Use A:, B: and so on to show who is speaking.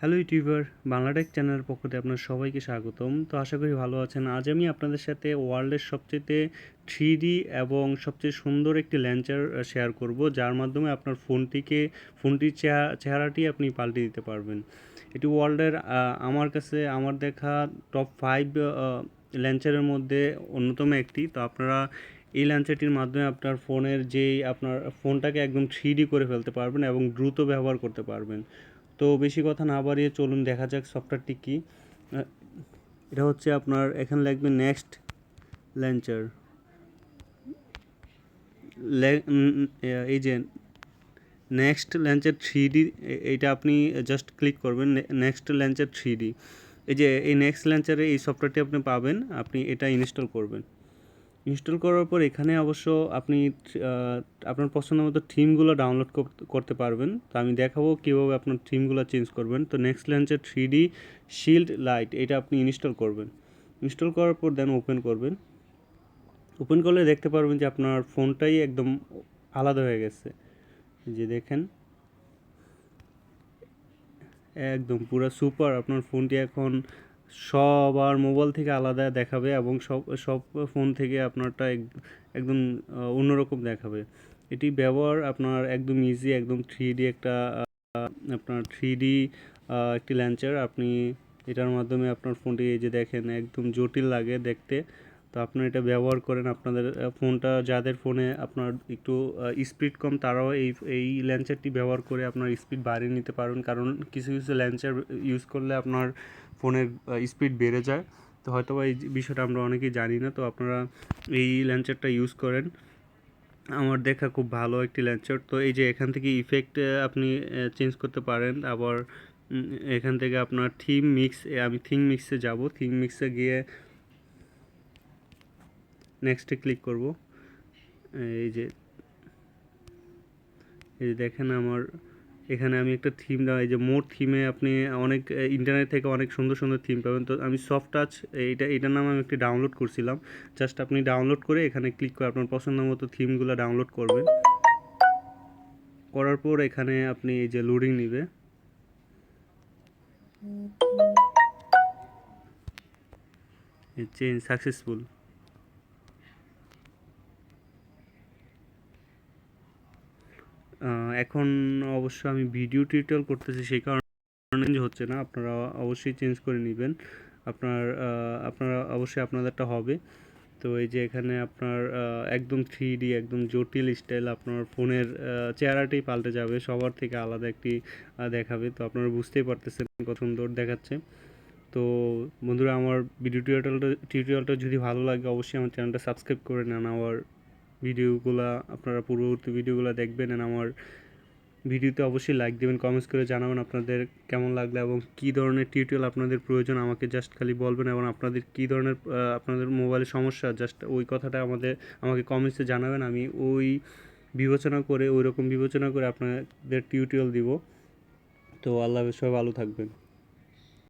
A: Hello YouTuber Bangla Tech চ্যানেলের পক্ষ থেকে আপনার সবাইকে স্বাগতম। তো আশা করি ভালো আছেন। আজ আমি আপনাদের সাথে ওয়ার্ল্ডের সবচেয়ে থ্রি এবং সবচেয়ে সুন্দর একটি ল্যান্চার শেয়ার করব, যার মাধ্যমে আপনার ফোনটিকে, ফোনটির চেহারা চেহারাটি আপনি পাল্টে দিতে পারবেন। এটি ওয়ার্ল্ডের আমার কাছে, আমার দেখা টপ ফাইভ ল্যান্চারের মধ্যে অন্যতম একটি। তো আপনারা এই ল্যান্সারটির মাধ্যমে আপনার ফোনের যেই, আপনার ফোনটাকে একদম থ্রি করে ফেলতে পারবেন এবং দ্রুত ব্যবহার করতে পারবেন। তো বেশি কথা না বাড়িয়ে চলুন, দেখা যাক সফটওয়্যারটি কী। এটা হচ্ছে আপনার, এখানে লাগবে নেক্সট ল্যান্চার এই যে নেক্সট ল্যান্চার থ্রি ডি এইটা আপনি জাস্ট ক্লিক করবেন নেক্সট ল্যান্চার থ্রি ডি এই যে এই নেক্সট ল্যান্চারে এই সফটওয়্যারটি আপনি পাবেন, আপনি এটা ইনস্টল করবেন। ইনস্টল করার পর এখানে অবশ্য আপনি আপনার পছন্দ মতো থিমগুলো ডাউনলোড করতে পারবেন। তো আমি দেখাবো কীভাবে আপনার থিমগুলো চেঞ্জ করবেন। তো নেক্সট ল্যান্সের থ্রি ডি শিল্ড লাইট, এটা আপনি ইনস্টল করবেন। ইনস্টল করার পর দেন ওপেন করবেন। ওপেন করলে দেখতে পারবেন যে আপনার ফোনটাই একদম আলাদা হয়ে গেছে। যে দেখেন। একদম পুরো সুপার, আপনার ফোনটি এখন সবার মোবাইল থেকে আলাদা দেখাবে এবং সব সব ফোন থেকে আপনারটা এক- একদম অন্যরকম দেখাবে। এটি ব্যবহার আপনার একদম ইজি একদম থ্রি ডি একটা আপনার থ্রি ডি একটি ল্যাঞ্চার আপনি এটার মাধ্যমে আপনার ফোনটি এই যে দেখেন, একদম জটিল লাগে দেখতে। তো আপনারা এটা ব্যবহার করেন আপনাদের ফোনটা যাদের ফোনে আপনার একটু স্পিড কম, তারাও এই এই ল্যান্সারটি ব্যবহার করে আপনার স্পিড বাড়িয়ে নিতে পারবেন। কারণ কিছু কিছু ল্যান্সার ইউজ করলে আপনার ফোনের স্পিড বেড়ে যায়। তো হয়তো এই বিষয়টা আমরা অনেকেই জানি না, তো আপনারা এই ল্যান্সারটা ইউজ করেন। আমার দেখা খুব ভালো একটি ল্যান্সার। তো এই যে এখান থেকে ইফেক্ট আপনি চেঞ্জ করতে পারেন। আবার এখান থেকে আপনার থিম মিক্স আমি থিম মিক্সে যাব। থিম মিক্সে গিয়ে নেক্সটে ক্লিক করব। এই যে এই যে দেখেন আমার, এখানে আমি একটা থিম দেওয়া, এই যে মোর থিমে আপনি অনেক ইন্টারনেট থেকে অনেক সুন্দর সুন্দর থিম পাবেন। তো আমি সফট টাচ এইটা, এটার নাম আমি একটি ডাউনলোড করছিলাম। জাস্ট আপনি ডাউনলোড করে এখানে ক্লিক করে আপনার পছন্দ মতো থিমগুলো ডাউনলোড করবেন। করার পর এখানে আপনি এই যে লোডিং নিবে। চেঞ্জ সাকসেসফুল এখন অবশ্য আমি ভিডিও টিউটোরিয়াল করতেছি সেই কারণে হচ্ছে না। আপনারা অবশ্যই চেঞ্জ করে নেবেন। আপনার আপনারা অবশ্যই আপনাদেরটা হবে। তো এই যে এখানে আপনার একদম থ্রি ডি একদম জটিল স্টাইল আপনার ফোনের আহ, চেহারাটাই পাল্টে যাবে। সবার থেকে আলাদা একটি দেখাবে। তো আপনারা বুঝতেই পারতেছেন কত সুন্দর দেখাচ্ছে। তো বন্ধুরা আমার ভিডিও টিউটোরিয়ালটা টিউটোরিয়ালটা যদি ভালো লাগে অবশ্যই আমার চ্যানেলটা সাবস্ক্রাইব করে নেন। আমার ভিডিওগুলা আপনারা পূর্ববর্তী ভিডিওগুলো দেখবেন and আমার ভিডিওতে অবশ্যই লাইক দেবেন কমেন্টস করে জানাবেন আপনাদের কেমন লাগল এবং কী ধরনের টিউটোরিয়াল আপনাদের প্রয়োজন আমাকে জাস্ট খালি বলবেন এবং আপনাদের কী ধরনের আপনাদের মোবাইলের সমস্যা জাস্ট ওই কথাটা আমাদের, আমাকে কমেন্টসে জানাবেন, আমি ওই বিবেচনা করে ওই রকম বিবেচনা করে আপনাদের টিউটোরিয়াল দিব। তো আল্লাহ সবাই ভালো থাকবেন।